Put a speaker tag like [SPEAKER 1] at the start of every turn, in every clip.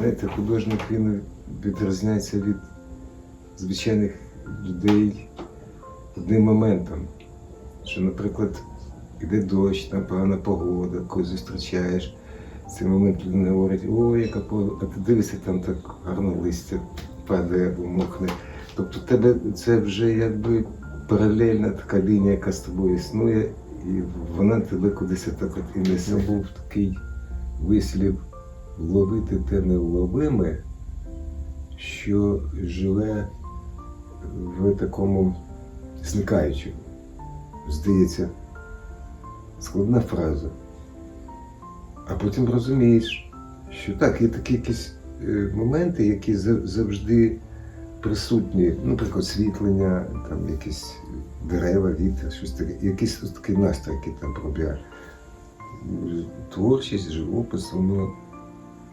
[SPEAKER 1] знаєте, художник він відрізняється від звичайних людей одним моментом. Що, наприклад, іде дощ, там погана погода, когось зустрічаєш. В цей момент людина говорить, ой, яка погода, а ти дивишся, там так гарно листя падає або мокне. Тобто тебе це вже якби паралельна така лінія, яка з тобою існує, і вона тебе кудись так от і несе. Був такий вислів ловити те невловиме, що живе в такому зникаючому. Здається, складна фраза. А потім розумієш, що так, є такі якісь е, моменти, які завжди присутні, наприклад, світлення, там якісь дерева, вітер, щось таке, якийсь такий настрій, який там пробігає. Творчість, живопис, воно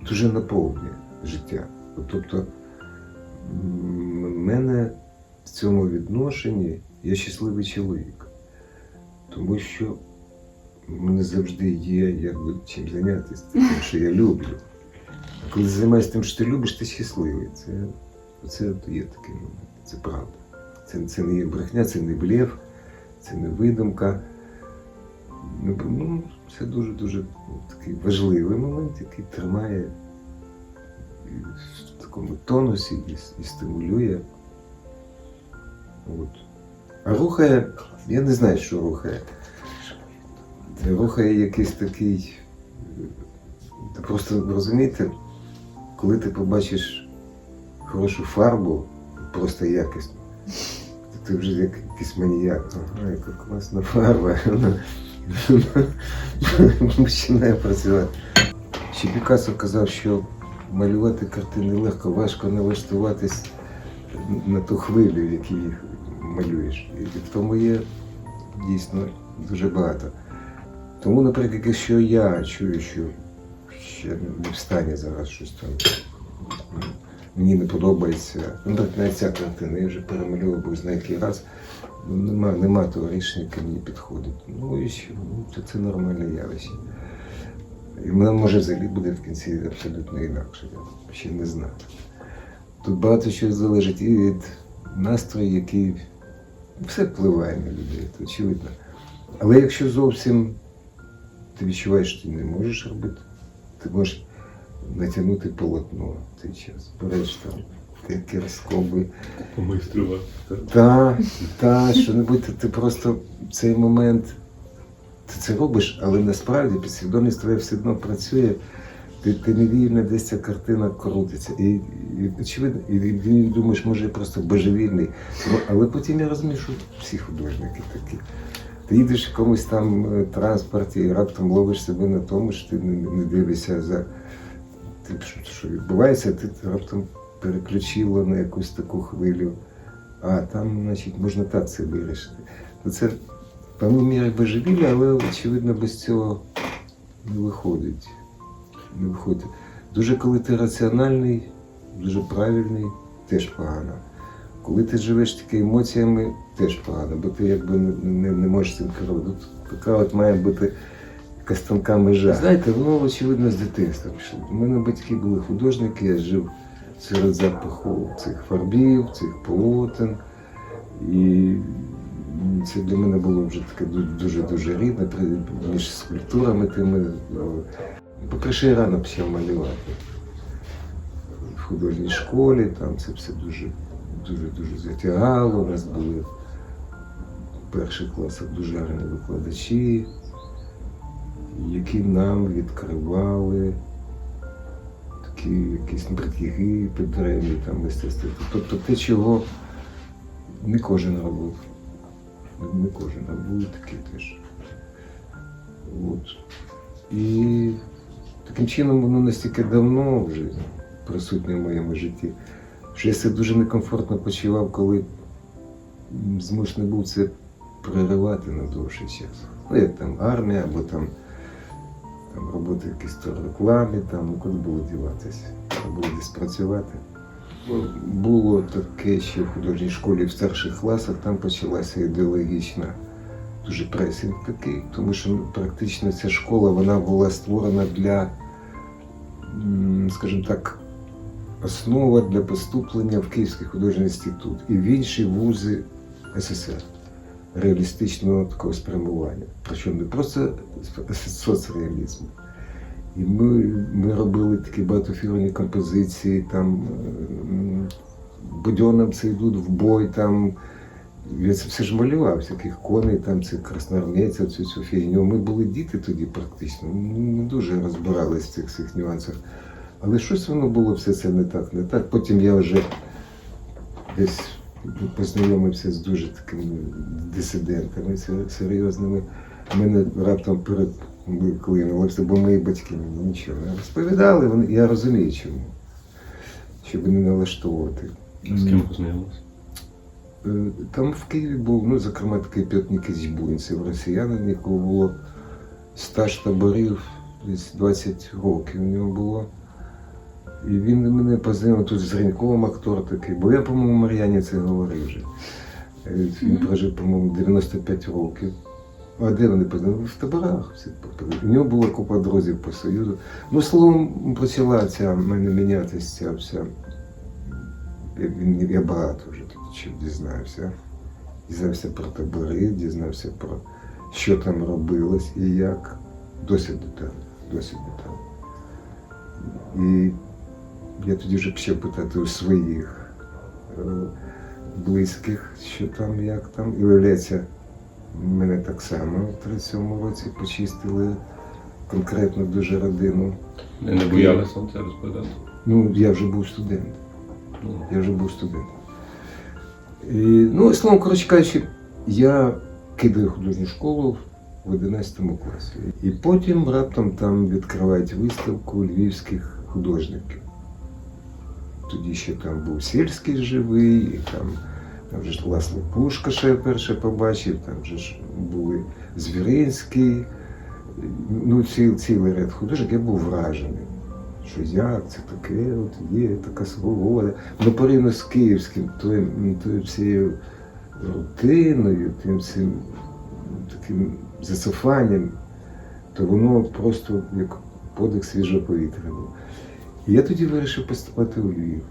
[SPEAKER 1] дуже наповнює життя. Тобто, мене в цьому відношенні я щасливий чоловік, тому що в мене завжди є якби чим зайнятися, тим, що я люблю. А коли займаєшся тим, що ти любиш, ти щасливий. Це, це є такий момент, це правда. Це, це не є брехня, це не блєв, це не видумка. Ну, Ну, це дуже-дуже ну, такий важливий момент, який тримає в такому тонусі і, і стимулює. От. А рухає, я не знаю, що рухає. Рухає якийсь такий. е, просто розумієте, коли ти побачиш хорошу фарбу, просто якісну, то ти вже як якийсь маніяк. Ага, яка класна фарба. Починає працювати. Ще Пікассо казав, що малювати картини легко, важко налаштуватись на ту хвилю, в якій малюєш. І тому є дійсно дуже багато. Тому, наприклад, якщо я чую, що ще не в стані зараз щось там мені не подобається, ну, наприклад, навіть ця картина, я вже перемалював, бо знаю який раз. Нема, нема того рішення, яке мені підходить. Ну і що? Ну, це, нормальне явище. І вона може взагалі буде в кінці абсолютно інакше. Я ще не знаю. Тут багато що залежить і від настрою, який все впливає на людей, це очевидно. Але якщо зовсім ти відчуваєш, що ти не можеш робити, ти можеш натягнути полотно цей час. Береш там такі розкоби.
[SPEAKER 2] Помайструвати.
[SPEAKER 1] Та, та, що-небудь, ти, ти просто в цей момент ти це робиш, але насправді підсвідомість твоя все одно працює. Ти, ти невільно десь ця картина крутиться. І, і очевидно, і ти думаєш, може я просто божевільний. Але потім я розумію, що всі художники такі. Ти їдеш в якомусь там е, транспорті і раптом ловиш себе на тому, що ти не, не дивишся за тим, що, що відбувається, ти раптом переключила на якусь таку хвилю. А там, значить, можна так це вирішити. Ну, це певною мірою божевілля, але очевидно без цього не виходить. Не виходить. Дуже коли ти раціональний, дуже правильний, теж погано. Коли ти живеш тільки емоціями, теж погано, бо ти якби не, не, не можеш цим керувати. Така от має бути якась тонка межа. Знаєте, воно очевидно з дитинства пішло. У мене батьки були художники, я жив серед запаху цих фарбів, цих полотен. І це для мене було вже таке дуже-дуже рідне між скульптурами тими. По-перше, я рано почав малювати. В художній школі там це все дуже дуже дуже затягало. У нас були в перших класах дуже гарні викладачі, які нам відкривали такі якісь Єгипет древні, там мистецтво. Тобто те, чого не кожен робив. Не кожен, а були такі теж. От. І таким чином воно настільки давно вже присутнє в моєму житті, що я себе дуже некомфортно почував, коли змушений був це проривати на довший час. Ну, як там армія, або там, там роботи якісь то рекламі, там, ну куди було діватися, було десь працювати. Було таке ще в художній школі в старших класах, там почалася ідеологічна дуже пресінг такий, тому що ну, практично ця школа вона була створена для, скажімо так, основа для поступлення в Київський художній інститут і в інші вузи СССР реалістичного такого спрямування. Причому не просто соцреалізму. І ми, ми робили такі багатофірні композиції, там м, будьоновці йдуть в бой, там я це все ж малював, всяких коней, там це красноармійця, цю цю фігню. Ми були діти тоді практично, не дуже розбирались в цих всіх нюансах. Але щось воно було все це не так, не так. Потім я вже десь познайомився з дуже такими дисидентами серйозними. Мене раптом переклинулося, бо мої батьки мені нічого не розповідали. Вони, я розумію чому. Щоб не налаштовувати.
[SPEAKER 2] З ким познайомилися?
[SPEAKER 1] Е, Там в Києві був, ну, зокрема, такий Нікіч Буйнцев, росіянин, якого було стаж таборів десь 20 років у нього було. І він мене познайомив тут з Гриньковим актор такий, бо я, по-моєму, Мар'яні це говорив вже. Е, Він прожив, по-моєму, 95 років. А де вони познайомили? В таборах. У нього була купа друзів по Союзу. Ну, словом, почала ця в мене мінятися ця вся. Я, я багато вже тут чим дізнався. Дізнався про табори, дізнався про що там робилось і як. Досить детально. Досить детально. І я тоді вже почав питати у своїх е, близьких, що там, як там. І виявляється, мене так само в 37-му році почистили конкретно дуже родину.
[SPEAKER 2] Не, не боялися вам це розповідати?
[SPEAKER 1] Ну, я вже був студент.
[SPEAKER 2] Ну,
[SPEAKER 1] Я вже був студентом. І, ну, словом, коротше кажучи, я кидаю художню школу в 11 класі. І потім раптом там відкривають виставку львівських художників. Тоді ще там був сільський живий, і там, там вже ж Ласло Пушка, що я перше побачив, там вже ж були Звіринський, ну, ціл, цілий ряд художників, я був вражений що як це таке, от є така свобода. Ну, порівняно з київським, тою, тою всією рутиною, тим всім таким засифанням, то воно просто як подих свіжого повітря. І я тоді вирішив поступати у Львів.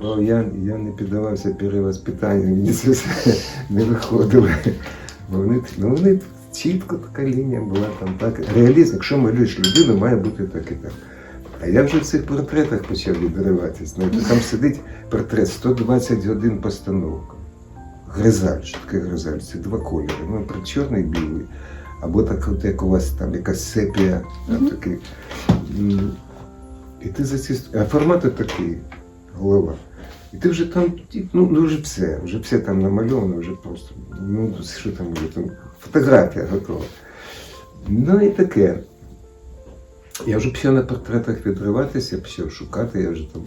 [SPEAKER 1] Але я, я не піддавався перевоспитанню, мені це все не виходило. Бо вони, ну, вони чітко така лінія була там так. Реалізм, якщо малюєш людину, має бути так і так. А я вже в цих портретах почав відриватись. Знаєте, там сидить портрет 120 годин постановка. Гризаль, що таке гризаль? Це два кольори. Ну, наприклад, чорний і білий. Або так, от як у вас там якась сепія, там такий. І ти за ці... А формат такий, голова. І ти вже там, ну, ну вже все, вже все там намальовано, вже просто. Ну, що там вже там, фотографія готова. Ну і таке. Я вже почав на портретах відриватися, я почав шукати, я вже там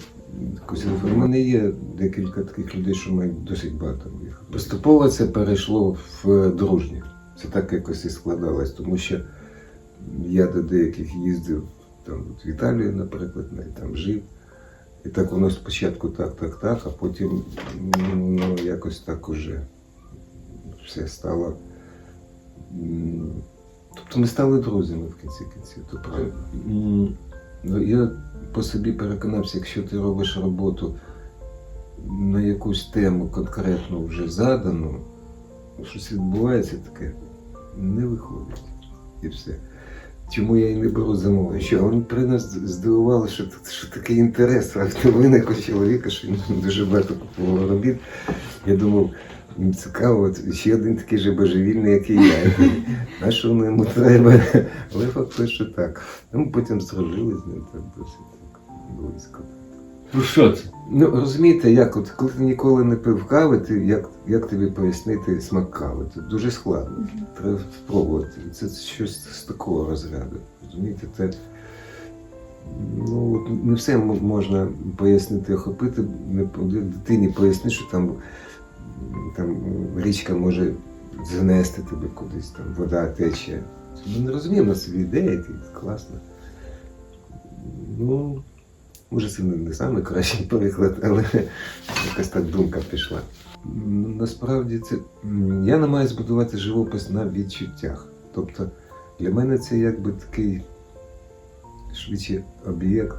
[SPEAKER 1] якусь інформацію. У мене є декілька таких людей, що мають досить багато їх. Поступово це перейшло в дружнє. Це так якось і складалось, тому що я до деяких їздив там от в Італію, наприклад, навіть там жив. І так воно спочатку так, так, так, а потім ну, якось так уже все стало. Тобто ми стали друзями в кінці кінців, то правда. Ну, я по собі переконався, якщо ти робиш роботу на якусь тему конкретно вже задану, щось відбувається таке, не виходить. І все. Чому я і не беру замовлення? Що вони при нас здивували, що, що такий інтерес в новинах у чоловіка, що він дуже багато купував робіт. Я думав, цікаво, от ще один такий же божевільний, як і я. А що воно йому треба? Але факт, що так. Ну, потім здружили з ним так досить так близько.
[SPEAKER 2] Про що це?
[SPEAKER 1] Ну, розумієте, як от коли ти ніколи не пив кави, ти як, як тобі пояснити смак кави? Це дуже складно. Треба спробувати. Це щось з такого розряду. Розумієте, це ну, от не все можна пояснити, охопити. Не дитині поясни, що там, там річка може занести тебе кудись, там вода тече. Ми не розуміємо на собі ідеї, класно. Ну, може, це не, найкращий приклад, але якась так думка пішла. Насправді це я намагаюся будувати живопис на відчуттях. Тобто для мене це якби такий швидше об'єкт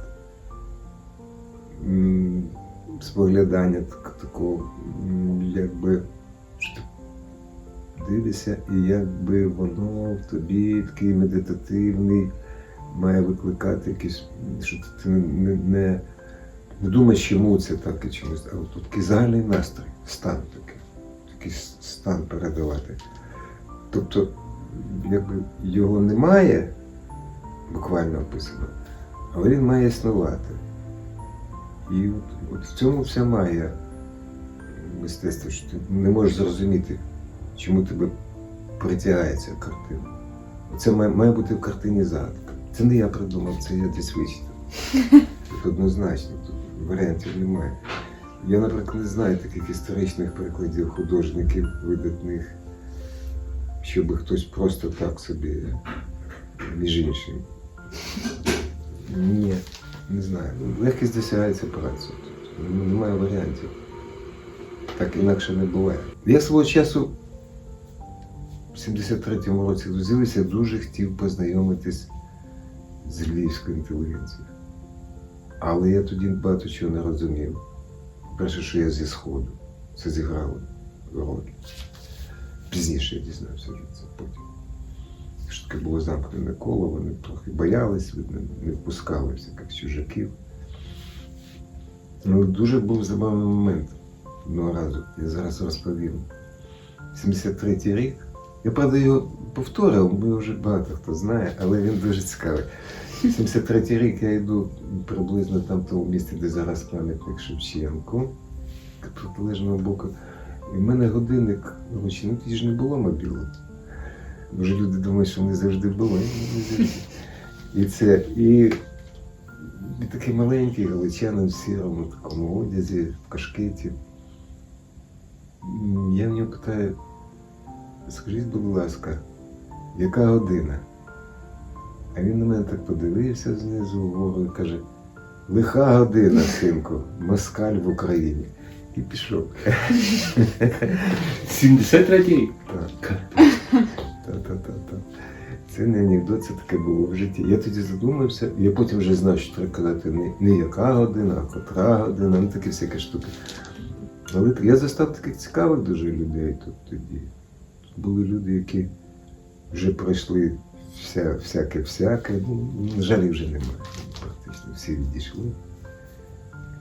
[SPEAKER 1] споглядання так- такого, якби що дивишся, і якби воно в тобі такий медитативний, має викликати якийсь, що ти не, не, не, думаєш, чому це так і чомусь, а от такий загальний настрій, стан такий, такий стан передавати. Тобто, якби його немає, буквально описано, але він має існувати. І от, от в цьому вся має мистецтво, що ти не можеш зрозуміти, чому тебе притягає ця картина. Це має, має бути в картині загадка. Це не я придумав, це я десь вичитав. Однозначно, тут варіантів немає. Я, наприклад, не знаю таких історичних прикладів художників видатних, щоб хтось просто так собі, між іншим. Ні, не знаю. Легкість досягається працею. Немає варіантів. Так інакше не буває. Я свого часу в 73-му році зузився, дуже хотів познайомитись з львівською інтелігенцією. Але я тоді багато чого не розумів. Перше, що я зі Сходу, це зіграло роль. Пізніше я дізнався вже це потім. Що таке було замкнене коло, вони трохи боялись, видно, не впускали всяких чужаків. Ну, дуже був забавний момент одного разу. Я зараз розповім. 73-й рік. Я правда його повторив, бо вже багато хто знає, але він дуже цікавий. 73-й рік я йду приблизно там в тому місці, де зараз пам'ятник Шевченку, протилежного боку. І в мене годинник ручний, ну тоді ж не було мобілок. Може люди думають, що вони завжди були, не завжди. І це, і, і такий маленький галичанин в сірому такому одязі, в кашкеті. Я в нього питаю, скажіть, будь ласка, яка година? А він на мене так подивився знизу вгору і каже: лиха година, синку, москаль в Україні. І пішов.
[SPEAKER 2] 73 рік.
[SPEAKER 1] Так. Та-та-та-та. Це не анекдот, це таке було в житті. Я тоді задумався, я потім вже знав, що треба казати не, не яка година, а котра година, ну такі всякі штуки. Але я застав таких цікавих дуже людей тут тоді. Були люди, які вже пройшли вся, всяке-всяке. Ну, на жаль, вже немає. Практично всі відійшли.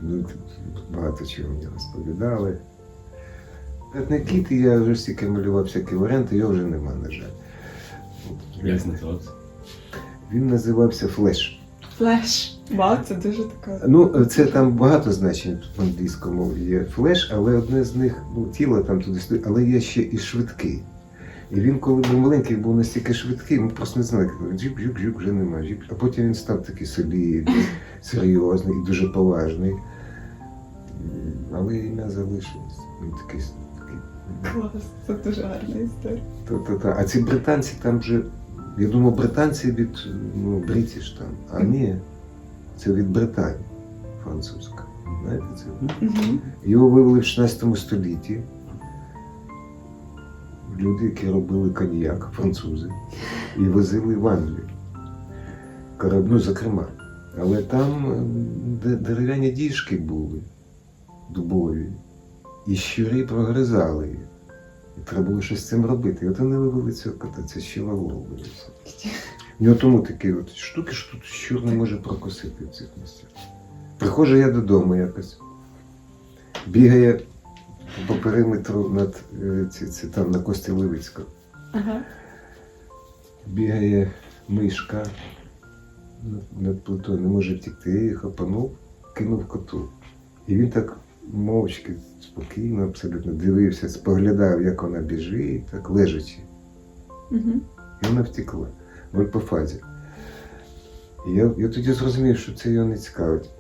[SPEAKER 1] Ну, багато чого мені розповідали. П'ятний кіт, я вже стільки малював всякі варіанти, його вже нема, на жаль.
[SPEAKER 2] Як називався?
[SPEAKER 1] Він називався Флеш.
[SPEAKER 3] Флеш. Вау, це дуже така.
[SPEAKER 1] Ну, це там багато значень в англійському є флеш, але одне з них, ну, тіло там туди сюди, але є ще і швидкий. І він, коли був маленький, був настільки швидкий, ми просто не знали, як жіп, жіп, жіп, вже немає. Жіп. А потім він став такий солідний, серйозний і дуже поважний. Але ім'я залишилось. Він такий, такий
[SPEAKER 3] Клас, це дуже гарна історія.
[SPEAKER 1] Та-та-та. А ці британці там вже. Я думав, британці від ну, Бритіш там. А ні, це від Британії французька. Знаєте це? Його вивели в 16 столітті. Люди, які робили коньяк, французи, і возили в Англію. Ну, зокрема. Але там е, дерев'яні діжки були дубові, і щурі прогризали їх. І треба було щось з цим робити. І от вони вивели цього кота, це щеловол виявився. У нього тому такі от штуки, що тут щур не може прокусити в цих місцях. Приходжу я додому якось. Бігає по периметру над е, ці, ці, там на Кості Левицького.
[SPEAKER 3] Ага.
[SPEAKER 1] Бігає мишка над, плитою, не може втікти. Я її хапанув, кинув коту. І він так мовчки, спокійно, абсолютно дивився, споглядав, як вона біжить, так лежачи.
[SPEAKER 3] Угу.
[SPEAKER 1] І вона втекла. От по фазі. І я, я тоді зрозумів, що це його не цікавить.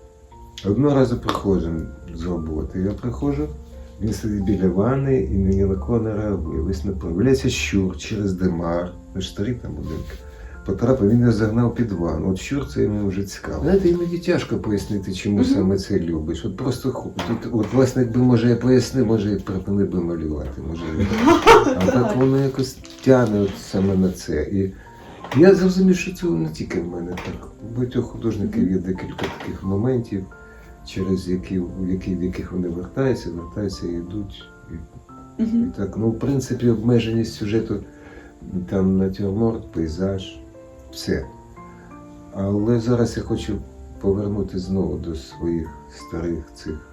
[SPEAKER 1] Одного разу приходжу з роботи. Я приходжу, він сидить біля ванни і ні на кого не реагує. Весь не Виявляється щур через димар, ну ж старі там будинки. Потрапив, він його загнав під ванну. От щур це йому вже цікаво. Знаєте, іноді тяжко пояснити, чому саме це любиш. От просто тут, от, власне, якби може я пояснив, може і припинив би малювати. Може, а так воно якось тягне от саме на це. І я зрозумів, що це не тільки в мене так. У багатьох художників є декілька таких моментів, через які, які, в яких вони вертаються, вертаються і йдуть. І, і
[SPEAKER 3] Угу.
[SPEAKER 1] так, ну, в принципі, обмеженість сюжету там натюрморт, пейзаж, все. Але зараз я хочу повернути знову до своїх старих цих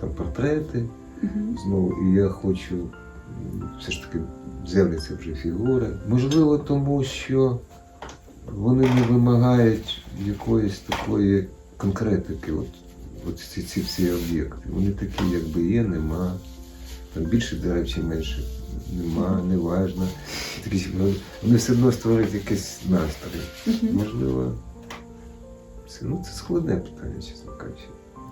[SPEAKER 1] там, портрети.
[SPEAKER 3] Угу.
[SPEAKER 1] Знову, і я хочу все ж таки з'являться вже фігури. Можливо, тому що вони не вимагають якоїсь такої конкретики. От ці, ці всі об'єкти. Вони такі, якби є, нема. Там більше дерев чи менше нема, не важно. Такі, вони- вони все одно створюють якийсь настрій. Можливо, це, ну, це складне питання, чесно кажучи.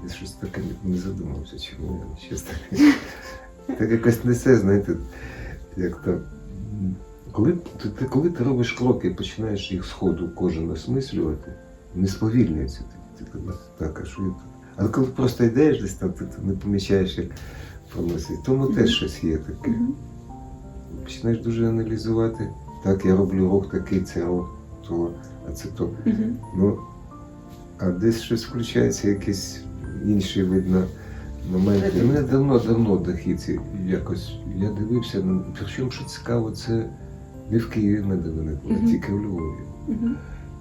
[SPEAKER 1] Я щось таке не- задумався, чому я таке. Так якось несе, знаєте, як то. Коли ти, ти, коли ти робиш кроки і починаєш їх сходу кожен осмислювати, не сповільнюється. Ти, так, а що я тут? Але коли просто йдеш десь там, ти, не помічаєш, як проносить. Тому
[SPEAKER 3] Мгм.
[SPEAKER 1] теж щось є таке.
[SPEAKER 3] Угу.
[SPEAKER 1] Починаєш дуже аналізувати. Так, я роблю рух такий, це рух, то, а це то.
[SPEAKER 3] Угу.
[SPEAKER 1] Ну, а десь щось включається, якийсь інший видно момент. І мене давно-давно дохідці якось. Я дивився, ну, причому що цікаво, це не в Києві мене виникло, а тільки в Львові.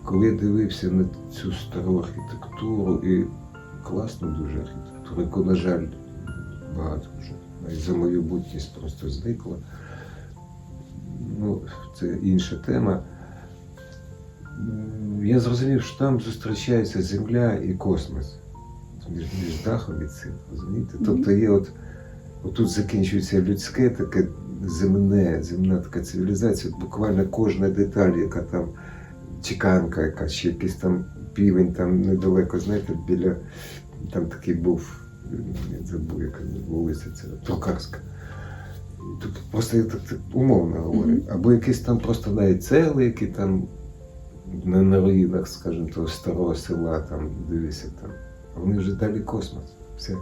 [SPEAKER 1] Коли я дивився на цю стару архітектуру і класну дуже архітектуру, яку, на жаль, багато вже навіть за мою бутність просто зникла. Ну, це інша тема. Я зрозумів, що там зустрічається земля і космос. Між, між дахом і цим, розумієте? Тобто є от, отут закінчується людське, таке земне, земна така цивілізація. От Буквально кожна деталь, яка там чеканка, якась чи якийсь там півень там недалеко, знаєте, біля там такий був, я забув, яка вулиця, це Токарська. Тут просто я так, так умовно говорю.
[SPEAKER 3] Мгм.
[SPEAKER 1] Або якісь там просто навіть цегли, які там на, на руїнах, скажімо, того старого села, там дивися там. А вони вже далі космос. Все.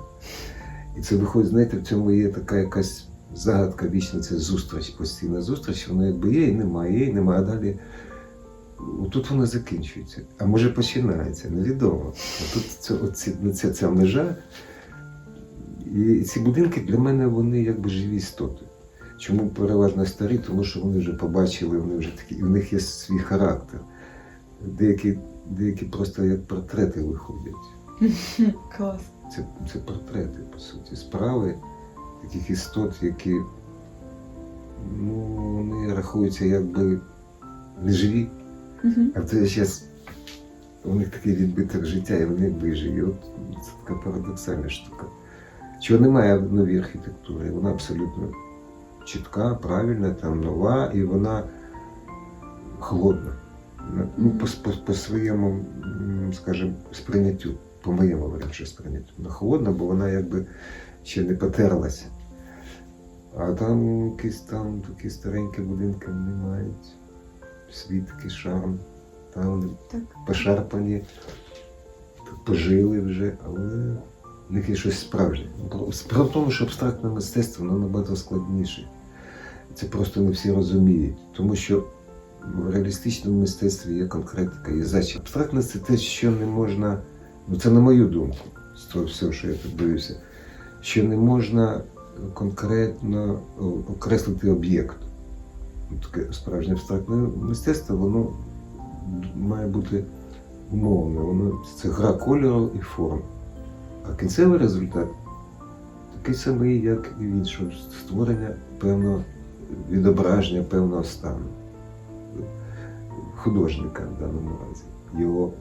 [SPEAKER 1] І це виходить, знаєте, в цьому є така якась загадка вічна, це зустріч, постійна зустріч, вона якби є і немає, є і немає, а далі. Тут вона закінчується. А може починається, невідомо. А Тут це, оці, ця, ця межа. І ці будинки для мене вони якби живі істоти. Чому переважно старі? Тому що вони вже побачили, вони вже такі, і в них є свій характер. Деякі, деякі просто як портрети виходять.
[SPEAKER 3] Клас.
[SPEAKER 1] Це, це портрети, по суті, справи таких істот, які ну, вони рахуються якби неживі,
[SPEAKER 3] Угу.
[SPEAKER 1] а той час у них такий відбиток життя, і вони виживі. От це така парадоксальна штука. Чого немає в новій архітектурі, вона абсолютно чітка, правильна, там нова, і вона холодна. Ну, по, по, по своєму, скажімо, сприйняттю, по моєму варіанті сприйняттю. Вона холодна, бо вона якби ще не потерлася. А там якісь там такі старенькі будинки вони мають свій такий шарм. Там
[SPEAKER 3] Так.
[SPEAKER 1] пошарпані, пожили вже, але в них є щось справжнє. Справа в тому, що абстрактне мистецтво воно набагато складніше. Це просто не всі розуміють, тому що в реалістичному мистецтві є конкретика, є задача. Абстрактне це те, що не можна, ну це на мою думку, з того всього, що я тут дивився, що не можна конкретно окреслити об'єкт. Таке справжнє абстрактне мистецтво, воно має бути умовне, воно це гра кольору і форм. А кінцевий результат такий самий, як і в іншому створення певного відображення певного стану художника в даному разі, його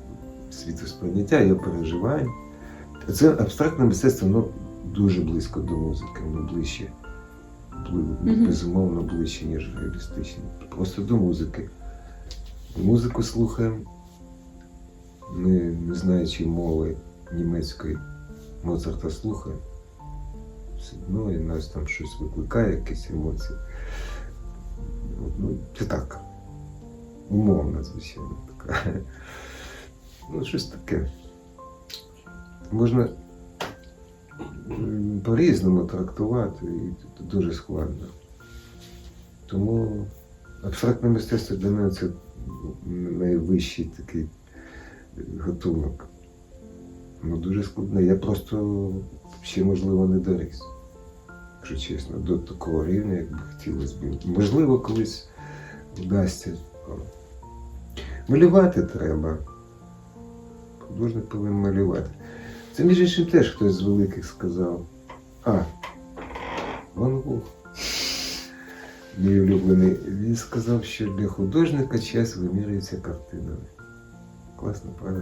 [SPEAKER 1] світосприйняття, його переживань. Це абстрактне мистецтво воно дуже близько до музики, воно ближче,
[SPEAKER 3] Мгм.
[SPEAKER 1] безумовно ближче, ніж реалістичне. Просто до музики. Музику слухаємо, не, не знаючи мови німецької, Моцарта слухаємо. Все одно і нас там щось викликає, якісь емоції. Ну, це так. Умовно, звичайно, така. Ну, щось таке. Можна по-різному трактувати, і дуже складно. Тому абстрактне мистецтво для мене це найвищий такий гатунок Ну, дуже складне. Я просто ще, можливо, не доріс. Якщо чесно, до такого рівня, як би хотілося б. Можливо, колись вдасться. Малювати треба. Художник повинен малювати. Це, між іншим, теж хтось з великих сказав. А, Ван Гог. Мій улюблений. Він сказав, що для художника час вимірюється картинами. Класно, правда?